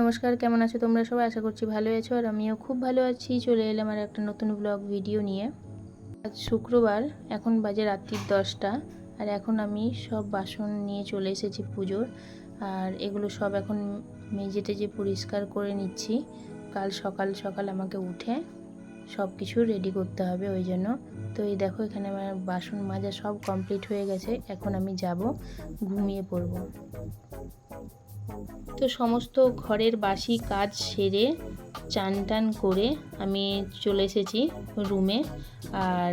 নমস্কার, কেমন আছো তোমরা? সবাই আশা করছি ভালো আছো আর আমিও খুব ভালো আছি। চলে এলাম আর একটা নতুন ব্লগ ভিডিও নিয়ে। আজ শুক্রবার, এখন বাজে রাত্রির দশটা আর এখন আমি সব বাসন নিয়ে চলে এসেছি পুজোর। আর এগুলো সব এখন মেজে টেজে পরিষ্কার করে নিচ্ছি। কাল সকাল সকাল আমাকে উঠে সব কিছু রেডি করতে হবে ওই জন্য। তো এই দেখো, এখানে আমার বাসন মাজা সব কমপ্লিট হয়ে গেছে। এখন আমি যাব, ঘুমিয়ে পড়ব। তো সমস্ত ঘরের বাসি কাজ সেরে চান টান করে আমি চলে এসেছি রুমে। আর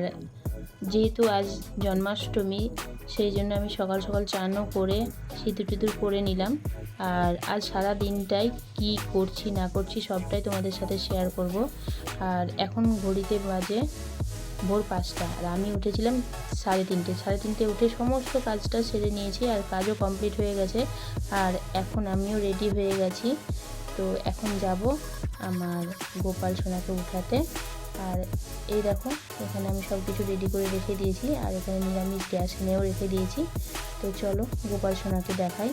যেহেতু আজ জন্মাষ্টমী, সেই জন্য আমি সকাল সকাল চানও করে সিঁদুর টিঁদুর করে নিলাম। আর আজ সারা দিনটাই কি করছি না করছি সবটাই তোমাদের সাথে শেয়ার করব। আর এখন ঘড়িতে বাজে ভোর পাঁচটা আর আমি উঠেছিলাম সাড়ে তিনটে। সাড়ে তিনটে উঠে সমস্ত কাজটা সেরে নিয়েছি আর কাজও কমপ্লিট হয়ে গেছে। আর এখন আমিও রেডি হয়ে গেছি। তো এখন যাব আমার গোপাল সোনাকে উঠাতে। আর এই দেখো, এখানে আমি সব কিছু রেডি করে রেখে দিয়েছি আর এখানে নিরামিষ গ্যাস এনেও রেখে দিয়েছি। তো চলো গোপাল সোনাকে দেখাই।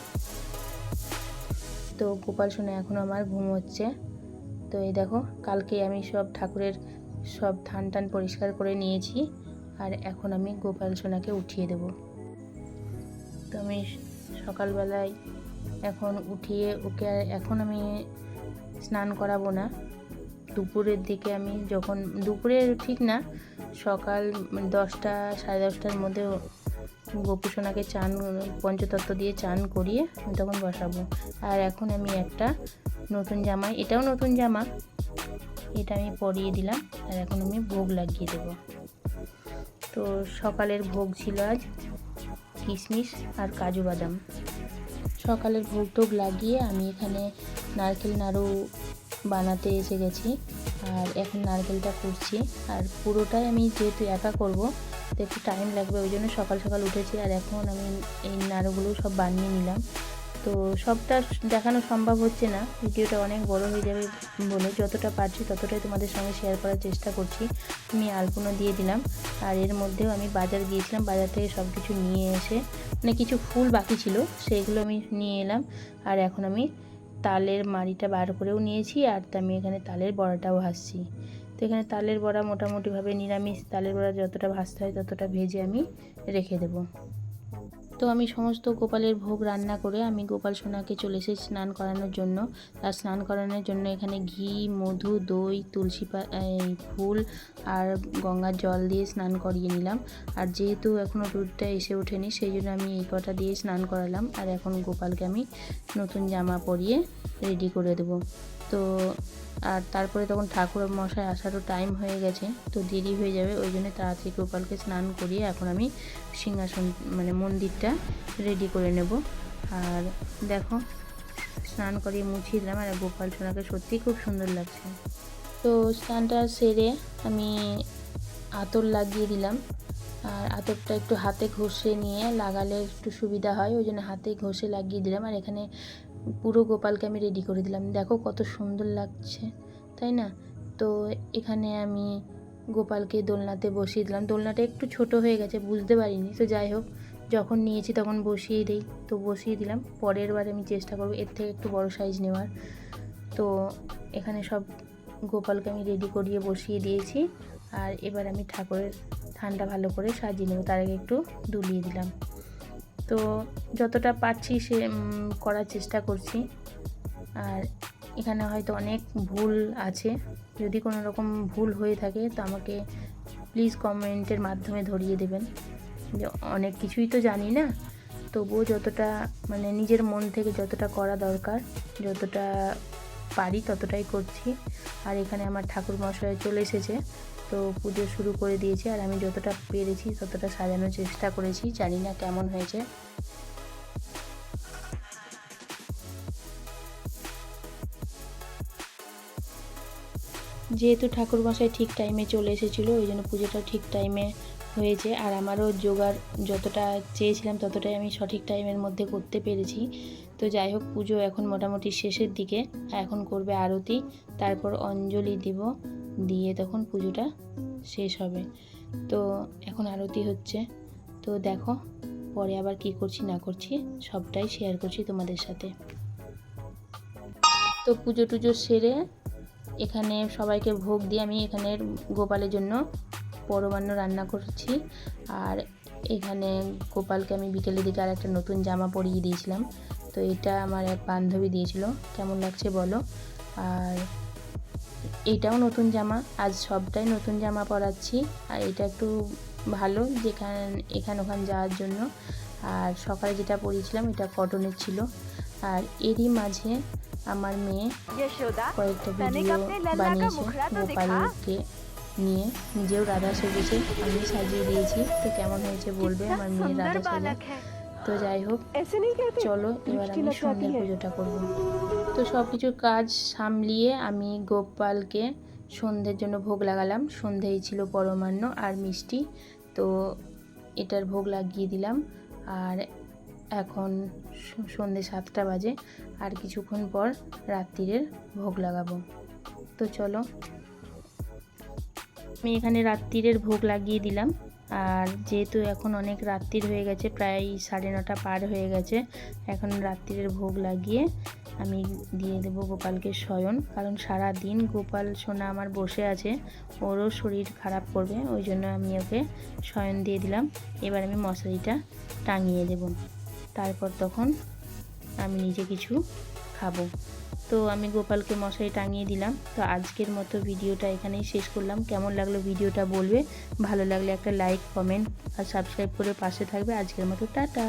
তো গোপাল সোনা এখন আমার ঘুম হচ্ছে তো এই দেখো, কালকে আমি সব ঠাকুরের সব ধান টান পরিষ্কার করে নিয়েছি আর এখন আমি গোপাল সোনাকে উঠিয়ে দেব। তো আমি সকালবেলায় এখন উঠিয়ে ওকে এখন আমি স্নান করাবো না। দুপুরের দিকে আমি যখন দুপুরে ঠিক না, সকাল দশটা, সাড়ে দশটার মধ্যে গোপু সোনাকে চান, পঞ্চতত্ত্ব দিয়ে চান করিয়ে আমি তখন বসাবো। আর এখন আমি একটা নতুন জামা এটাও নতুন জামা এটা আমি পরিয়ে দিলাম আর এখন আমি ভোগ লাগিয়ে দেব। তো সকালের ভোগ ছিল আজ কিশমিশ আর কাজু বাদাম। সকালের ভোগ টোগ লাগিয়ে আমি এখানে নারকেল নাড়ু বানাতে এসে গেছি আর এখন নারকেলটা করছি আর পুরোটাই আমি যেহেতু একা করব, তো একটু টাইম লাগবে, ওই জন্য সকাল সকাল উঠেছি। আর এখন আমি এই নাড়ুগুলো সব বানিয়ে নিলাম। তো সবটা দেখানো সম্ভব হচ্ছে না। ভিডিওটা অনেক বড় হয়ে যাবে বলে যতটা পারছি ততটাই তোমাদের সঙ্গে শেয়ার করার চেষ্টা করছি। আমি আলপনা দিয়ে দিলাম। আর এর মধ্যেও আমি বাজার গিয়েছিলাম, বাজার থেকে সব কিছু নিয়ে এসে মানে কিছু ফুল বাকি ছিল, সেইগুলো আমি নিয়ে এলাম। আর এখন আমি তালের মাড়িটা বার করেও নিয়েছি আর আমি এখানে তালের বড়াটাও ভাজছি। তো এখানে তালের বড়া মোটামুটিভাবে নিরামিষ, তালের বড়া যতটা ভাসতে হয় ততটা ভেজে আমি রেখে দেবো। তো আমি সমস্ত গোপালের ভোগ রান্না করে আমি গোপাল সোনাকে চলে এসেছি স্নান করানোর জন্য। আর স্নান করানোর জন্য এখানে ঘি, মধু, দই, তুলসী ফুল আর গঙ্গার জল দিয়ে স্নান করিয়ে নিলাম। আর যেহেতু এখনও দুধটা এসে ওঠেনি, সেই জন্য আমি এই কটা দিয়ে স্নান করালাম। আর এখন গোপালকে আমি নতুন জামা পরিয়ে রেডি করে দেবো। তো, আর তারপরে তখন ঠাকুর মশাই আসারও টাইম হয়ে গেছে, তো দেরি হয়ে যাবে, ওই জন্য তাড়াতাড়ি গোপালকে স্নান করিয়ে এখন আমি সিংহাসন মানে মন্দিরটা রেডি করে নেব। আর দেখো, স্নান করিয়ে মুছিয়ে দিলাম, আর গোপাল সোনাকে সত্যিই খুব সুন্দর লাগছে। তো স্নানটা সেরে আমি আতর লাগিয়ে দিলাম, আর আতরটা একটু হাতে ঘষে নিয়ে লাগালে একটু সুবিধা হয়, ওই জন্য হাতে ঘষে লাগিয়ে দিলাম, আর এখানে পুরো গোপালকে আমি রেডি করে দিলাম। দেখো কত সুন্দর লাগছে, তাই না? তো এখানে আমি গোপালকে দোলনাতে বসিয়ে দিলাম। দোলনাটা একটু ছোট হয়ে গেছে, বুঝতে পারিনি। তো যাই হোক, যখন নিয়েছি তখন বসিয়ে দিই। তো বসিয়ে দিলাম। পরের বার আমি চেষ্টা করব, এর থেকে একটু বড় সাইজ নেওয়ার। তো এখানে সব গোপালকে আমি রেডি করিয়ে বসিয়ে দিয়েছি। আর এবার আমি ঠাকুরের থানটা ভালো করে সাজিয়ে নেব। তার আগে একটু দুলিয়ে দিলাম। তো যতটা পারছি সে করার চেষ্টা করছি। আর এখানে হয়তো অনেক ভুল আছে। যদি কোনো রকম ভুল হয়ে থাকে, তো আমাকে প্লিজ কমেন্টের মাধ্যমে ধরিয়ে দেবেন। যে অনেক কিছুই তো জানি না, তবুও যতটা মানে নিজের মন থেকে যতটা করা দরকার, যতটা পারি, ততটাই করছি। আর এখানে আমার ঠাকুর মশাই চলে এসেছে। তো পুজো শুরু করে দিয়েছে আর আমি যতটা পেরেছি ততটা সাজানোর চেষ্টা করেছি। জানি না কেমন হয়েছে। যেহেতু ঠাকুরমশাই ঠিক টাইমে চলে এসেছিল, ওই জন্য পুজোটা ঠিক টাইমে হয়েছে। আর আমারও জোগাড় যতটা চেয়েছিলাম ততটাই আমি সঠিক টাইমের মধ্যে করতে পেরেছি। তো যাই হোক, পুজো এখন মোটামুটি শেষের দিকে। এখন করবে আরতি, তারপর অঞ্জলি দিব, দিয়ে তখন পুজোটা শেষ হবে। তো এখন আরতি হচ্ছে। তো দেখো, পরে আবার কি করছি, না করছি, সবটাই শেয়ার করছি তোমাদের সাথে। তো পুজো টুজো সেরে এখানে সবাইকে ভোগ দিয়ে আমি এখানের গোপালের জন্য পরমান্ন রান্না করছি। আর এখানে গোপালকে আমি বিকেলের দিকে আর একটা নতুন জামা পরিয়ে দিয়েছিলাম। তো এটা আমার এক বান্ধবী দিয়েছিল। কেমন লাগছে বলো? আর এটাও নতুন জামা। আজ সবটাই নতুন জামা পরাচ্ছি। আর এটা একটু ভালো যেখান এখান ওখান যাওয়ার জন্য। আর সকালে যেটা পরিয়েছিলাম এটা কটনের ছিল। আর এরই মাঝে আমার মেয়ে কয়েকটা ভিডিও বানিয়েছে গোপালকে নিয়ে। নিজেও রাধা সেজেছে আমি সাজিয়ে দিয়েছি। তো কেমন হয়েছে বলবে? আমার মেয়ে রাধা সাজা তো যাই হোক চলো এবার আমি সন্ধ্যের পুজোটা করব। তো সব কিছু কাজ সামলিয়ে আমি গোপালকে সন্ধ্যের জন্য ভোগ লাগালাম। সন্ধ্যেই ছিল পরমান্ন আর মিষ্টি তো এটার ভোগ লাগিয়ে দিলাম। আর এখন সন্ধ্যে সাতটা বাজে আর কিছুক্ষণ পর রাত্রিরের ভোগ লাগাবো। তো চলো আমি এখানে রাত্রিরের ভোগ লাগিয়ে দিলাম। আর যেহেতু এখন অনেক রাত্রির হয়ে গেছে, প্রায় সাড়ে নটা পার হয়ে গেছে, এখন রাত্রিরের ভোগ লাগিয়ে আমি দিয়ে দেবো গোপালকে শয়ন। কারণ সারা দিন গোপাল সোনা আমার বসে আছে, ওরও শরীর খারাপ করবে, ওই জন্য আমি ওকে শয়ন দিয়ে দিলাম। এবার আমি মশারিটা টাঙিয়ে দেব। তারপর তখন আমি নিজে কিছু খাব। তো আমি গোপালকে মশারি টাঙিয়ে দিলাম। তো আজকের মতো ভিডিওটা এখানেই শেষ করলাম। কেমন লাগল ভিডিওটা বলবে? ভালো লাগলে একটা লাইক কমেন্ট আর সাবস্ক্রাইব করে পাশে থাকবে। আজকের মতো টাটা।